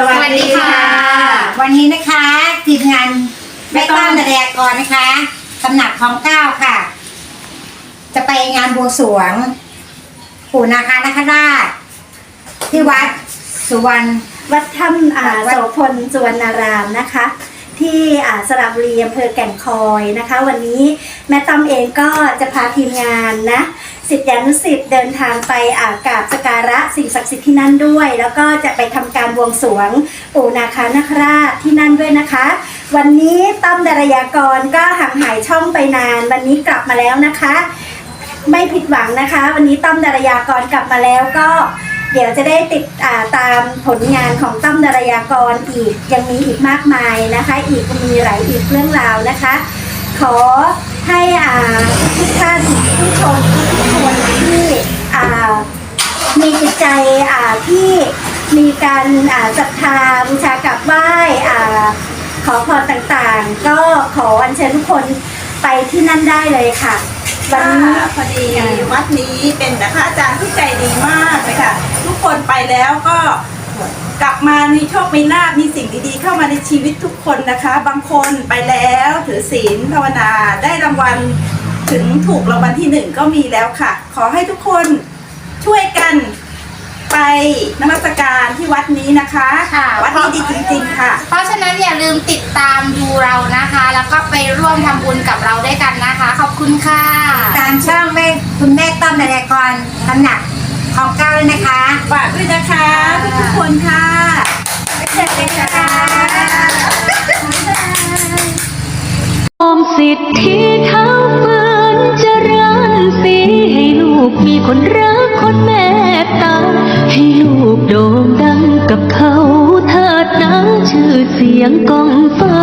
สวัสดีค่ะ วันนี้นะคะทีมงานแม่ต้อมนารยากรนะคะตำหนักของเก้าค่ะ จะไปงานบวงสรวง ปู่นาคานาคราชที่วัดสุวรรณวัดถ้ำอ่าวัดโสพลสุวรรณารามนะคะ ที่อ่าสระบุรีอำเภอแก่งคอยนะคะ วันนี้แม่ต้อมเองก็จะพาทีมงานนะ สิทธิานุสิทธิ์เดินทางไปอากราบสการะสิ่งศักดิ์สิทธิ์ที่นั่นด้วย แล้วก็จะไปทำการบวงสรวงปู่นาคานคราชที่นั่นด้วยนะคะ วันนี้ต้อมดารยากรก็ห่างหายช่องไปนาน วันนี้กลับมาแล้วนะคะ ไม่ผิดหวังนะคะ วันนี้ต้อมดารยากรกลับมาแล้วก็เดี๋ยวจะได้ติดาตามผลงานของต้อมดารยากรอีกยังมีอีกมากมายนะคะ อีกมีหลายอีกเรื่องราวนะคะ ขอให้อาทุกท่าน ผู้ชมทุกคนที่อ่ามีจิตใจอ่าที่มีการอ่าศรัทธาบูชากราบไหว้อ่าขอพรต่างๆ ก็ขออัญเชิญทุกคนไปที่นั่นได้เลยค่ะ วันนี้ค่ะพอดีวัดนี้เป็นพระอาจารย์ที่ใจดีมากเลยค่ะ ทุกคนไปแล้วก็กลับมามีโชคมีลาภมีสิ่งดีๆ เข้ามาในชีวิตทุกคนนะคะ บางคนไปแล้วถือศีลภาวนาได้รางวัล ถึงถูกรางวัลที่หนึ่งก็มีแล้วค่ะ ขอให้ทุกคนช่วยกันไปนมัสการที่วัดนี้นะคะ ค่ะ วัดนี้ดีจริงๆค่ะ เพราะฉะนั้นอย่าลืมติดตามดูเรานะคะ แล้วก็ไปร่วมทำบุญกับเราด้วยกันนะคะ ขอบคุณค่ะ ตามช่องแม่คุณแม่ต้อมนารยากรตำหนักของเก้าด้วยนะคะฝากด้วยนะคะทุกๆคนค่ะเชิญเลยค่ะออมสิทธิเท้าฝื กมีคนรักคนเมตตา ให้ลูกโด่งดังกับเขาเถิดนะชื่อเสียงกองฟ้า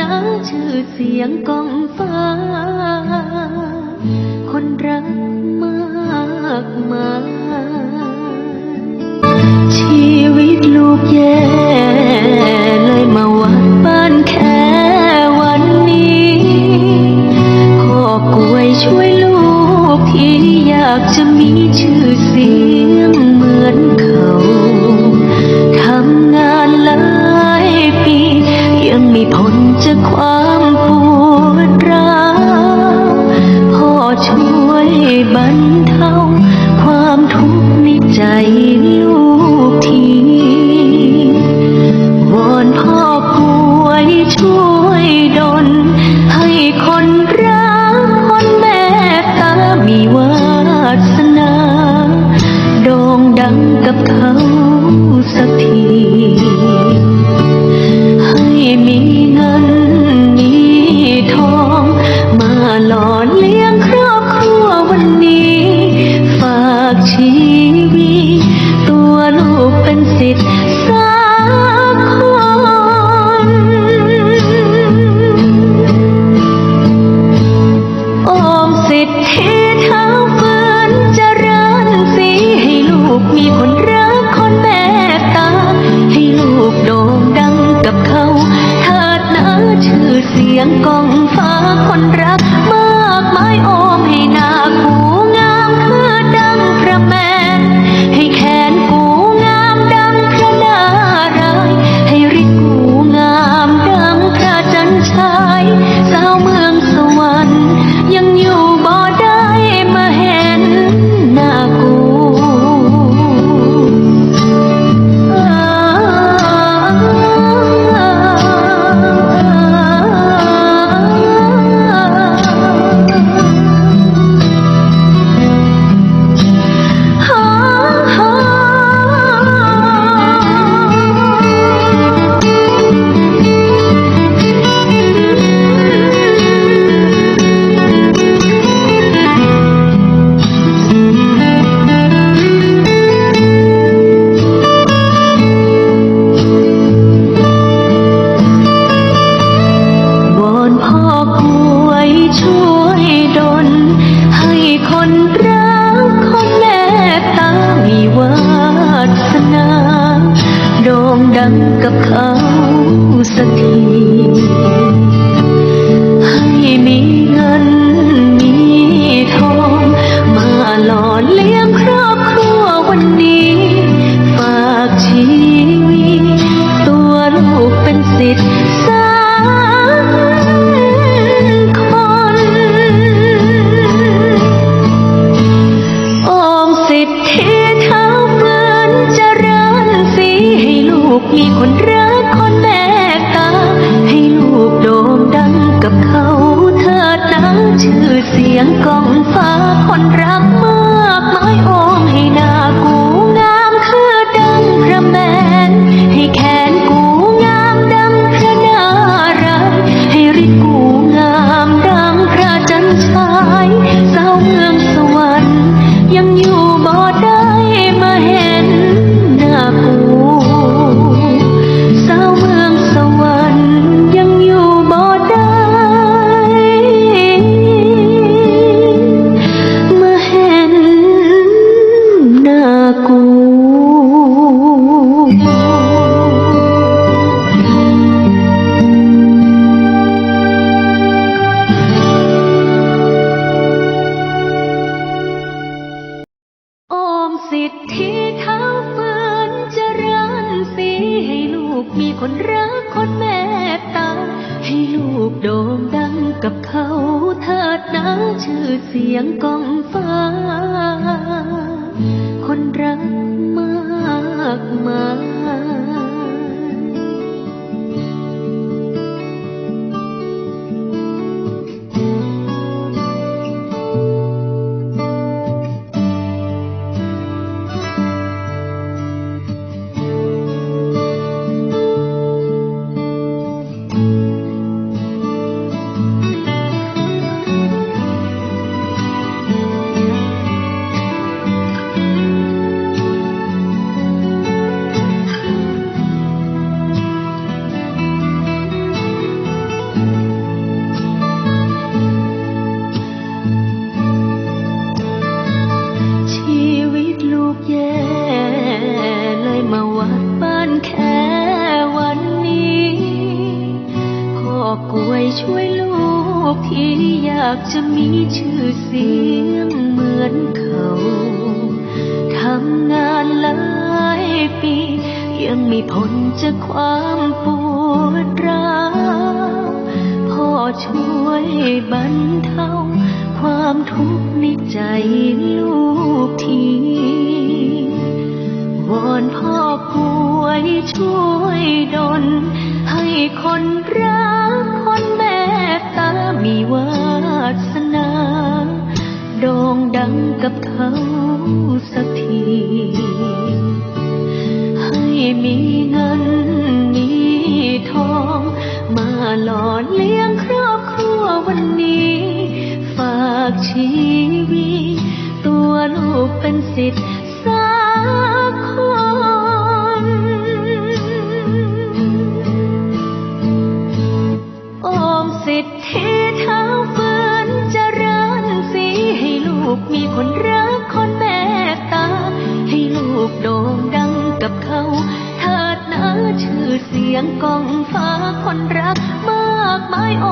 นาชื่อเสียงกองฟ้า คนรักมากมายชีวิตลูกแย่เลยมาวัดบ้านแค่วันนี้ขอกวยช่วยลูกที่อยากจะมีชื่อเสียงเหมือนเขา จากความปวดร้าวพ่อช่วยบรรเทาความทุกข์ในใจลูกทีวอนพ่อป่วยช่วยดลให้คนรักคนแม่ตามีวาสนาดองดังกับเขาสักที 讲 มีคนรักคนแม่ตา ให้ลูกโด่งดังกับเขาเธอตั้งชื่อเสียงกองฟ้าคนรัก สิทธิเท้าฝืนเจะรันสีให้ลูกมีคนรักคนแม่ตา ให้ลูกโด่งดังกับเขาเถิดนะชื่อเสียงกองฟ้า จากความปวดร้าวพ่อช่วยบรรเทาความทุกข์ในใจลูกทีวอนพ่อกล้วยช่วยดลให้คนรักคนเมตตามีวาสนาโด่งดังกับเขาสักที ให้มี งินมีทอง มาหล่อเลี้ยงครอบครัววันนี้ ฝากชีวิตตัวลูกเป็นสิทธิ์สักคนโอมสิทธิ์เท้าฝืนจะรันสีให้ลูกมีคนรัก ยงกองฟ้าคนรักมากมายโอ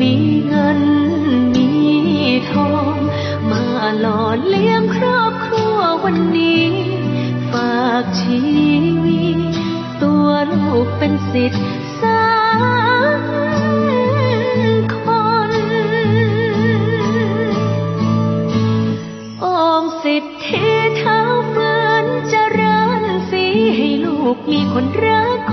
มีเงินมีทอง มาหล่อเลี้ยงครอบครัววันนี้ ฝากชีวิตตัวลูกเป็นสิทธิ์สักคนโอมสิทธิเท้าฝืนจะรันสีให้ลูกมีคนรัก